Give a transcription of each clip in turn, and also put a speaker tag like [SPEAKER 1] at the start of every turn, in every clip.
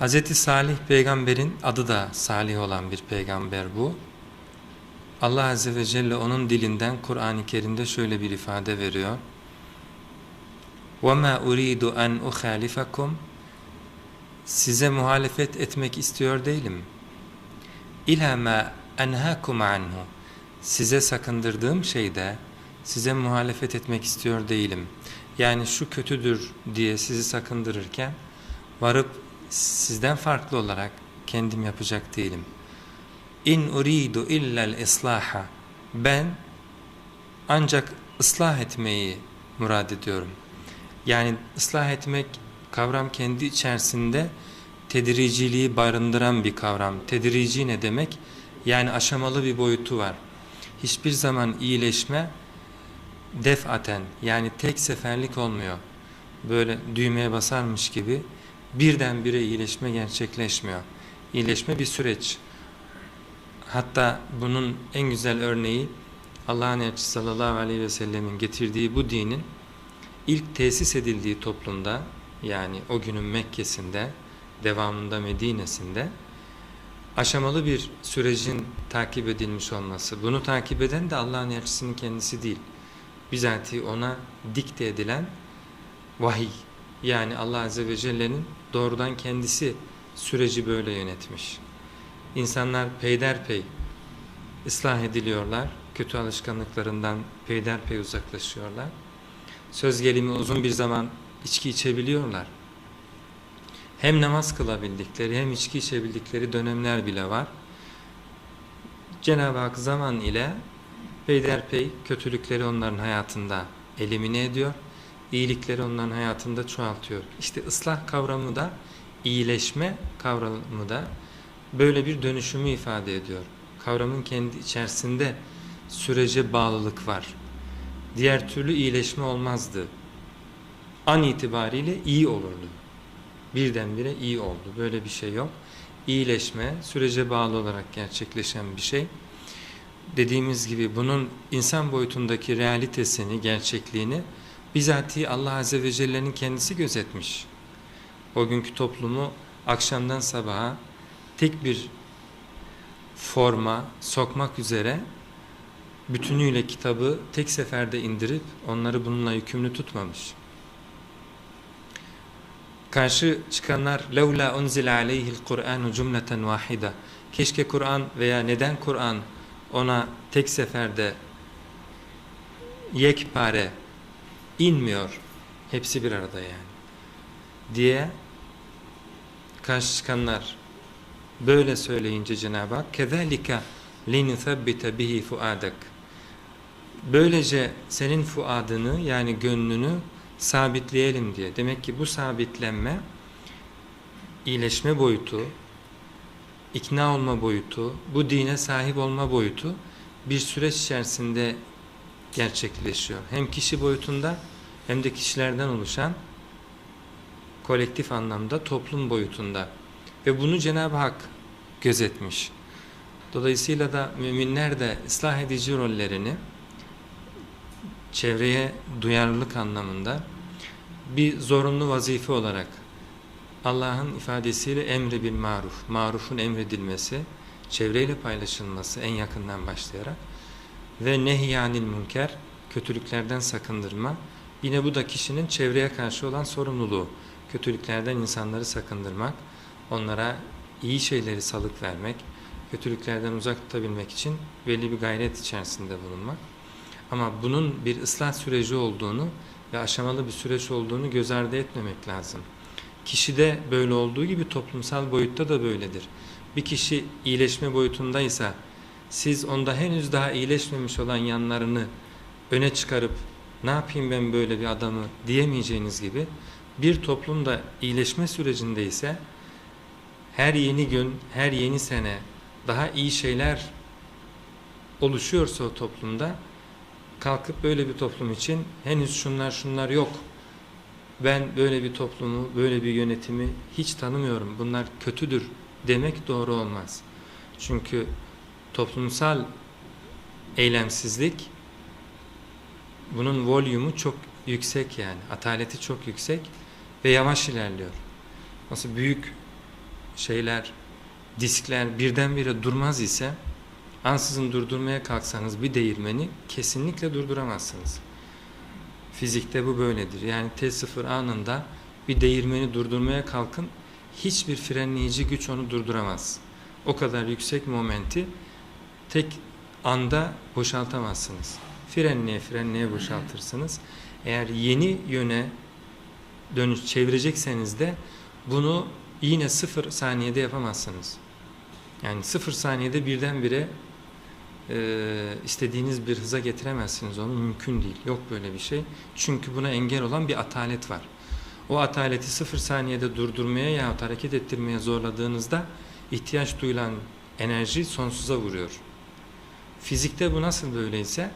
[SPEAKER 1] Hz. Salih peygamberin adı da Salih olan bir peygamber bu. Allah Azze ve Celle onun dilinden Kur'an-ı Kerim'de şöyle bir ifade veriyor. وَمَا اُرِيدُ أَنْ اُخَالِفَكُمْ Size muhalefet etmek istiyor değilim. اِلَى مَا اَنْهَاكُمْ عَنْهُ Size sakındırdığım şeyde size muhalefet etmek istiyor değilim. Yani şu kötüdür diye sizi sakındırırken varıp sizden farklı olarak kendim yapacak değilim. İn uridu illel islaha. Ben ancak ıslah etmeyi murad ediyorum. Yani ıslah etmek kavram kendi içerisinde tedriciliği barındıran bir kavram. Tedrici ne demek? Yani aşamalı bir boyutu var. Hiçbir zaman iyileşme defaten yani tek seferlik olmuyor. Böyle düğmeye basarmış gibi birdenbire iyileşme gerçekleşmiyor. İyileşme bir süreç. Hatta bunun en güzel örneği Allah'ın elçisi sallallahu aleyhi ve sellemin getirdiği bu dinin ilk tesis edildiği toplumda yani o günün Mekke'sinde devamında Medine'sinde aşamalı bir sürecin takip edilmiş olması. Bunu takip eden de Allah'ın elçisinin kendisi değil. Bizatihi ona dikte edilen vahiy. Yani Allah Azze ve Celle'nin doğrudan kendisi süreci böyle yönetmiş. İnsanlar peyderpey ıslah ediliyorlar. Kötü alışkanlıklarından peyderpey uzaklaşıyorlar. Söz gelimi uzun bir zaman içki içebiliyorlar. Hem namaz kılabildikleri hem içki içebildikleri dönemler bile var. Cenab-ı Hak zaman ile peyderpey kötülükleri onların hayatında elimine ediyor. İyilikleri onların hayatında çoğaltıyor. İşte ıslah kavramı da iyileşme kavramı da böyle bir dönüşümü ifade ediyor. Kavramın kendi içerisinde sürece bağlılık var. Diğer türlü iyileşme olmazdı. An itibariyle iyi olurdu. Birdenbire iyi oldu. Böyle bir şey yok. İyileşme sürece bağlı olarak gerçekleşen bir şey. Dediğimiz gibi bunun insan boyutundaki realitesini, gerçekliğini bizatihi Allah Azze ve Celle'nin kendisi gözetmiş. O günkü toplumu akşamdan sabaha tek bir forma sokmak üzere bütünüyle kitabı tek seferde indirip onları bununla yükümlü tutmamış. Karşı çıkanlar لَوْلَا اُنْزِلَ عَلَيْهِ الْقُرْآنُ cümleten وَاحِدًا Keşke Kur'an veya neden Kur'an ona tek seferde yekpare inmiyor. Hepsi bir arada yani. Diye karşı çıkanlar böyle söyleyince Cenab-ı Hak كَذَٰلِكَ لِنُثَبِّتَ بِهِ فُعَادَكَ Böylece senin fuadını yani gönlünü sabitleyelim diye. Demek ki bu sabitlenme iyileşme boyutu, ikna olma boyutu, bu dine sahip olma boyutu bir süreç içerisinde gerçekleşiyor. Hem kişi boyutunda hem de kişilerden oluşan kolektif anlamda toplum boyutunda. Ve bunu Cenab-ı Hak gözetmiş. Dolayısıyla da müminler de ıslah edici rollerini çevreye duyarlılık anlamında bir zorunlu vazife olarak Allah'ın ifadesiyle emri bil maruf, marufun emredilmesi, çevreyle paylaşılması en yakından başlayarak ve nehyanil münker, kötülüklerden sakındırma, yine bu da kişinin çevreye karşı olan sorumluluğu, kötülüklerden insanları sakındırmak, onlara iyi şeyleri salık vermek, kötülüklerden uzak tutabilmek için belli bir gayret içerisinde bulunmak. Ama bunun bir ıslah süreci olduğunu ve aşamalı bir süreç olduğunu göz ardı etmemek lazım. Kişide böyle olduğu gibi toplumsal boyutta da böyledir. Bir kişi iyileşme boyutundaysa siz onda henüz daha iyileşmemiş olan yanlarını öne çıkarıp ne yapayım ben böyle bir adamı diyemeyeceğiniz gibi bir toplumda iyileşme sürecindeyse her yeni gün, her yeni sene daha iyi şeyler oluşuyorsa o toplumda kalkıp böyle bir toplum için henüz şunlar şunlar yok. Ben böyle bir toplumu, böyle bir yönetimi hiç tanımıyorum. Bunlar kötüdür demek doğru olmaz. Çünkü toplumsal eylemsizlik bunun volümü çok yüksek yani. Ataleti çok yüksek ve yavaş ilerliyor. Nasıl büyük şeyler, diskler birdenbire durmaz ise ansızın durdurmaya kalksanız bir değirmeni kesinlikle durduramazsınız. Fizikte bu böyledir. Yani T0 anında bir değirmeni durdurmaya kalkın hiçbir frenleyici güç onu durduramaz. O kadar yüksek momenti tek anda boşaltamazsınız. Frenleye frenleye boşaltırsınız. Eğer yeni yöne dönüş çevirecekseniz de bunu yine sıfır saniyede yapamazsınız. Yani sıfır saniyede birdenbire e, istediğiniz bir hıza getiremezsiniz onu mümkün değil. Yok böyle bir şey. Çünkü buna engel olan bir atalet var. O ataleti sıfır saniyede durdurmaya yahut hareket ettirmeye zorladığınızda ihtiyaç duyulan enerji sonsuza vuruyor. Fizikte bu nasıl böyleyse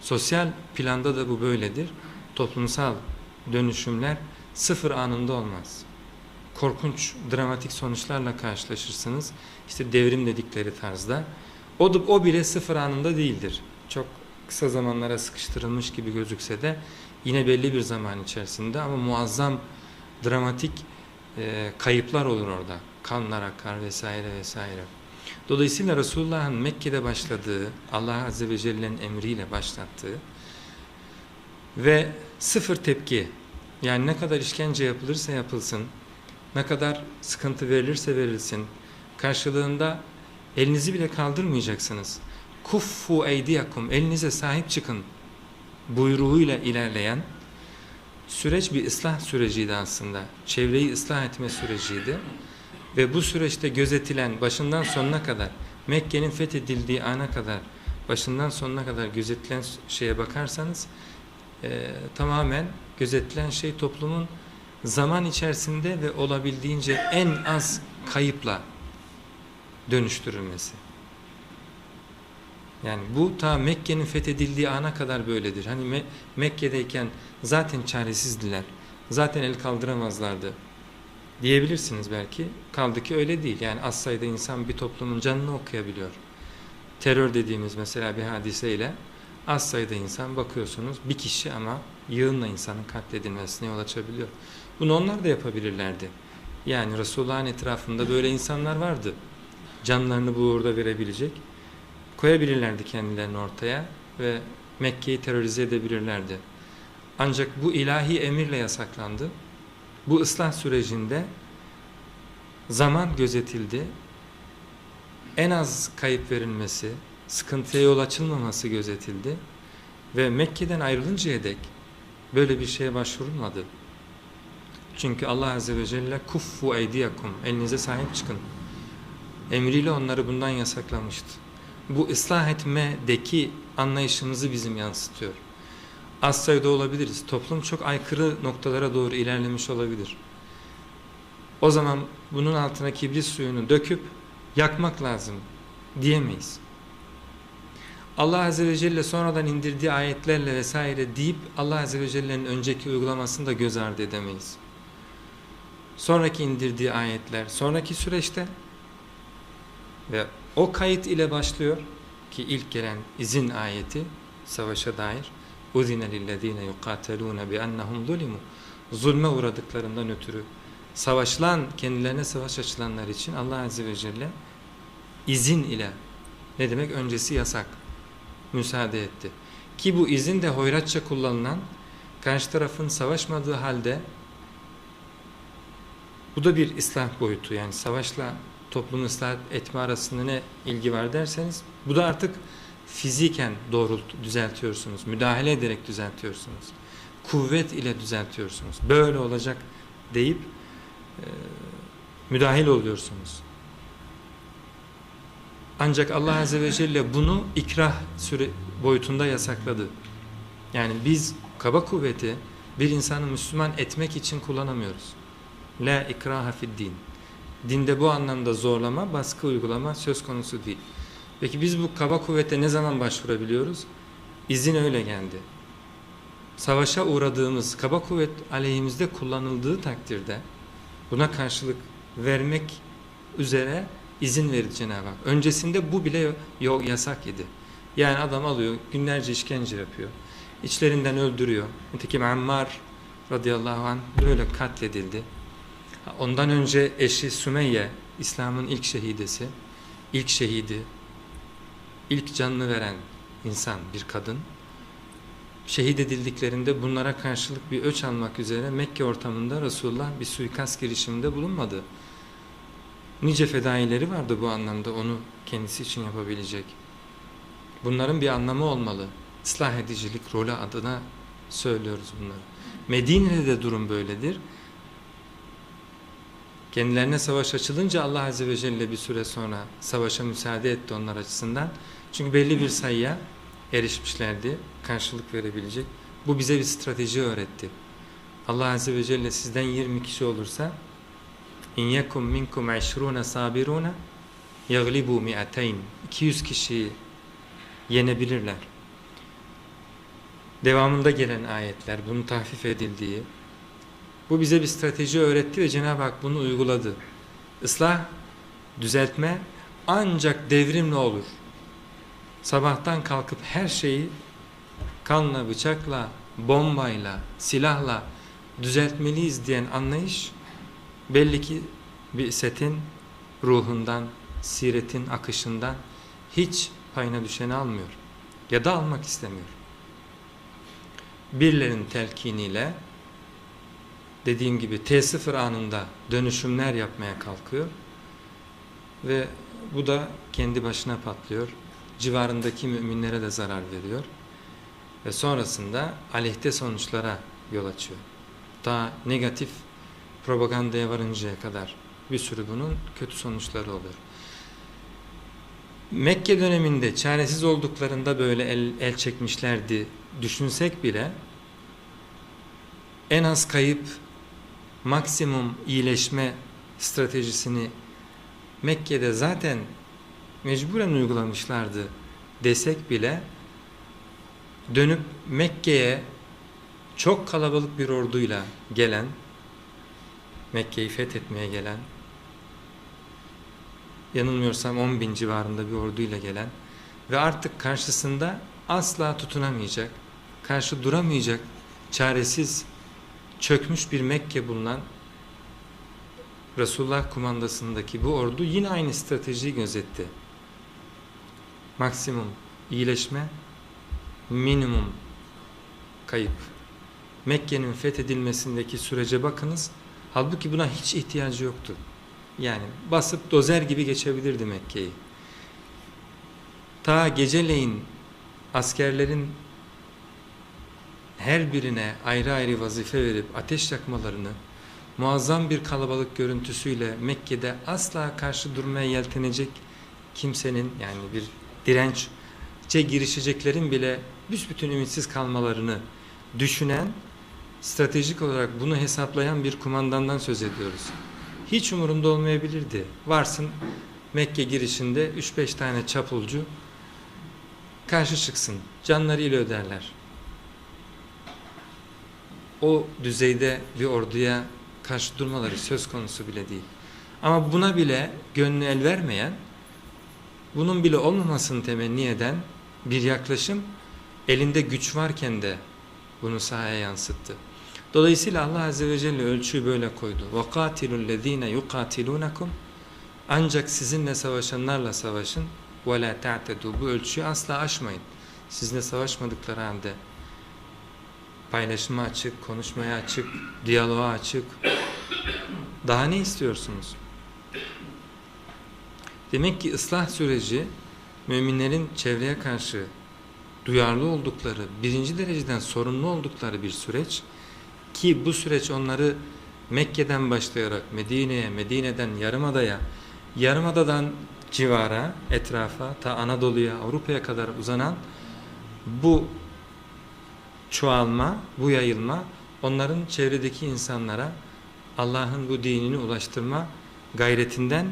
[SPEAKER 1] sosyal planda da bu böyledir. Toplumsal dönüşümler sıfır anında olmaz. Korkunç, dramatik sonuçlarla karşılaşırsınız. İşte devrim dedikleri tarzda. O, da, o bile sıfır anında değildir. Çok kısa zamanlara sıkıştırılmış gibi gözükse de yine belli bir zaman içerisinde ama muazzam dramatik e, kayıplar olur orada. Kanlar akar vesaire vesaire. Dolayısıyla Resulullah'ın Mekke'de başladığı, Allah Azze ve Celle'nin emriyle başlattığı ve sıfır tepki, yani ne kadar işkence yapılırsa yapılsın, ne kadar sıkıntı verilirse verilsin, karşılığında elinizi bile kaldırmayacaksınız. Kuffu eydiyakum, elinize sahip çıkın buyruğuyla ilerleyen süreç bir ıslah süreciydi aslında. Çevreyi ıslah etme süreciydi. Ve bu süreçte gözetilen başından sonuna kadar Mekke'nin fethedildiği ana kadar başından sonuna kadar gözetilen şeye bakarsanız e, tamamen gözetilen şey toplumun zaman içerisinde ve olabildiğince en az kayıpla dönüştürülmesi. Yani bu ta Mekke'nin fethedildiği ana kadar böyledir. Hani Me Mekke'deyken zaten çaresizdiler. Zaten el kaldıramazlardı. Diyebilirsiniz belki. Kaldı ki öyle değil. Yani az sayıda insan bir toplumun canını okuyabiliyor. Terör dediğimiz mesela bir hadiseyle az sayıda insan bakıyorsunuz bir kişi ama yığınla insanın katledilmesine yol açabiliyor. Bunu onlar da yapabilirlerdi. Yani Resulullah'ın etrafında böyle insanlar vardı. Canlarını bu uğurda verebilecek koyabilirlerdi kendilerini ortaya ve Mekke'yi terörize edebilirlerdi. Ancak bu ilahi emirle yasaklandı. Bu ıslah sürecinde zaman gözetildi. En az kayıp verilmesi, sıkıntıya yol açılmaması gözetildi. Ve Mekke'den ayrılıncaya dek böyle bir şeye başvurulmadı. Çünkü Allah Azze ve Celle kuffu eydiyakum, elinize sahip çıkın. Emriyle onları bundan yasaklamıştı bu ıslah etmedeki anlayışımızı bizim yansıtıyor. Az sayıda olabiliriz. Toplum çok aykırı noktalara doğru ilerlemiş olabilir. O zaman bunun altına kibrit suyunu döküp yakmak lazım diyemeyiz. Allah Azze ve Celle sonradan indirdiği ayetlerle vesaire deyip Allah Azze ve Celle'nin önceki uygulamasını da göz ardı edemeyiz. Sonraki indirdiği ayetler, sonraki süreçte ve o kayıt ile başlıyor ki ilk gelen izin ayeti savaşa dair اُذِنَ لِلَّذ۪ينَ يُقَاتَلُونَ بِأَنَّهُمْ ظُلِمُوا Zulme uğradıklarından ötürü savaşlan, kendilerine savaş açılanlar için Allah Azze ve Celle izin ile ne demek öncesi yasak müsaade etti. Ki bu izin de hoyratça kullanılan karşı tarafın savaşmadığı halde bu da bir ıslah boyutu yani savaşla toplumu ıslah etme arasında ne ilgi var derseniz bu da artık fiziken doğrult düzeltiyorsunuz. Müdahale ederek düzeltiyorsunuz. Kuvvet ile düzeltiyorsunuz. Böyle olacak deyip e, müdahil oluyorsunuz. Ancak Allah Azze ve Celle bunu ikrah süre boyutunda yasakladı. Yani biz kaba kuvveti bir insanı Müslüman etmek için kullanamıyoruz. La ikraha fid din. Dinde bu anlamda zorlama, baskı uygulama söz konusu değil. Peki biz bu kaba kuvvete ne zaman başvurabiliyoruz? İzin öyle geldi. Savaşa uğradığımız kaba kuvvet aleyhimizde kullanıldığı takdirde buna karşılık vermek üzere izin verir Cenab-ı Hak. Öncesinde bu bile yok, yasak idi. Yani adam alıyor günlerce işkence yapıyor. İçlerinden öldürüyor. Nitekim Ammar radıyallahu anh böyle katledildi. Ondan önce eşi Sümeyye İslam'ın ilk şehidesi, ilk şehidi, ilk canını veren insan bir kadın. Şehit edildiklerinde bunlara karşılık bir öç almak üzere Mekke ortamında Resulullah bir suikast girişiminde bulunmadı. Nice fedaileri vardı bu anlamda onu kendisi için yapabilecek. Bunların bir anlamı olmalı. Islah edicilik rolü adına söylüyoruz bunları. Medine'de de durum böyledir. Kendilerine savaş açılınca Allah Azze ve Celle bir süre sonra savaşa müsaade etti onlar açısından. Çünkü belli bir sayıya erişmişlerdi karşılık verebilecek. Bu bize bir strateji öğretti. Allah Azze ve Celle sizden 20 kişi olursa in yekum minkum 20 sabiruna yaglibu mi'ateyn 200 kişiyi yenebilirler. Devamında gelen ayetler bunun tahfif edildiği bu bize bir strateji öğretti ve Cenab-ı Hak bunu uyguladı. Islah, düzeltme ancak devrimle olur. Sabahtan kalkıp her şeyi kanla, bıçakla, bombayla, silahla düzeltmeliyiz diyen anlayış belli ki bir setin ruhundan, siretin akışından hiç payına düşeni almıyor. Ya da almak istemiyor. Birilerin telkiniyle dediğim gibi T0 anında dönüşümler yapmaya kalkıyor ve bu da kendi başına patlıyor. Civarındaki müminlere de zarar veriyor ve sonrasında aleyhte sonuçlara yol açıyor. Daha negatif propagandaya varıncaya kadar bir sürü bunun kötü sonuçları oluyor. Mekke döneminde çaresiz olduklarında böyle el, el çekmişlerdi düşünsek bile en az kayıp maksimum iyileşme stratejisini Mekke'de zaten mecburen uygulamışlardı desek bile dönüp Mekke'ye çok kalabalık bir orduyla gelen Mekke'yi fethetmeye gelen yanılmıyorsam 10 bin civarında bir orduyla gelen ve artık karşısında asla tutunamayacak, karşı duramayacak, çaresiz, çökmüş bir Mekke bulunan Resulullah kumandasındaki bu ordu yine aynı stratejiyi gözetti. Maksimum iyileşme, minimum kayıp. Mekke'nin fethedilmesindeki sürece bakınız. Halbuki buna hiç ihtiyacı yoktu. Yani basıp dozer gibi geçebilirdi Mekke'yi. Ta geceleyin askerlerin her birine ayrı ayrı vazife verip ateş yakmalarını muazzam bir kalabalık görüntüsüyle Mekke'de asla karşı durmaya yeltenecek kimsenin yani bir direnççe girişeceklerin bile büsbütün ümitsiz kalmalarını düşünen stratejik olarak bunu hesaplayan bir kumandandan söz ediyoruz. Hiç umurunda olmayabilirdi. Varsın Mekke girişinde 3-5 tane çapulcu karşı çıksın. Canlarıyla öderler O düzeyde bir orduya karşı durmaları söz konusu bile değil. Ama buna bile gönlü el vermeyen, bunun bile olmamasını temenni eden bir yaklaşım elinde güç varken de bunu sahaya yansıttı. Dolayısıyla Allah Azze ve Celle ölçüyü böyle koydu. وَقَاتِلُوا الَّذ۪ينَ يُقَاتِلُونَكُمْ Ancak sizinle savaşanlarla savaşın. وَلَا تَعْتَدُوا Bu ölçüyü asla aşmayın. Sizinle savaşmadıkları halde paylaşıma açık, konuşmaya açık, diyaloğa açık. Daha ne istiyorsunuz? Demek ki ıslah süreci müminlerin çevreye karşı duyarlı oldukları, birinci dereceden sorumlu oldukları bir süreç ki bu süreç onları Mekke'den başlayarak Medine'ye, Medine'den Yarımada'ya, Yarımada'dan civara, etrafa, ta Anadolu'ya, Avrupa'ya kadar uzanan bu çoğalma, bu yayılma onların çevredeki insanlara Allah'ın bu dinini ulaştırma gayretinden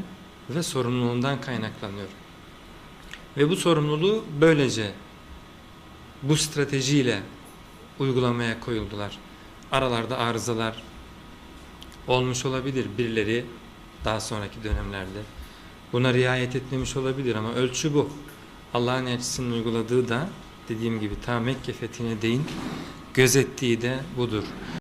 [SPEAKER 1] ve sorumluluğundan kaynaklanıyor. Ve bu sorumluluğu böylece bu stratejiyle uygulamaya koyuldular. Aralarda arızalar olmuş olabilir birileri daha sonraki dönemlerde. Buna riayet etmemiş olabilir ama ölçü bu. Allah'ın elçisinin uyguladığı da dediğim gibi ta Mekke fethine değin gözettiği de budur.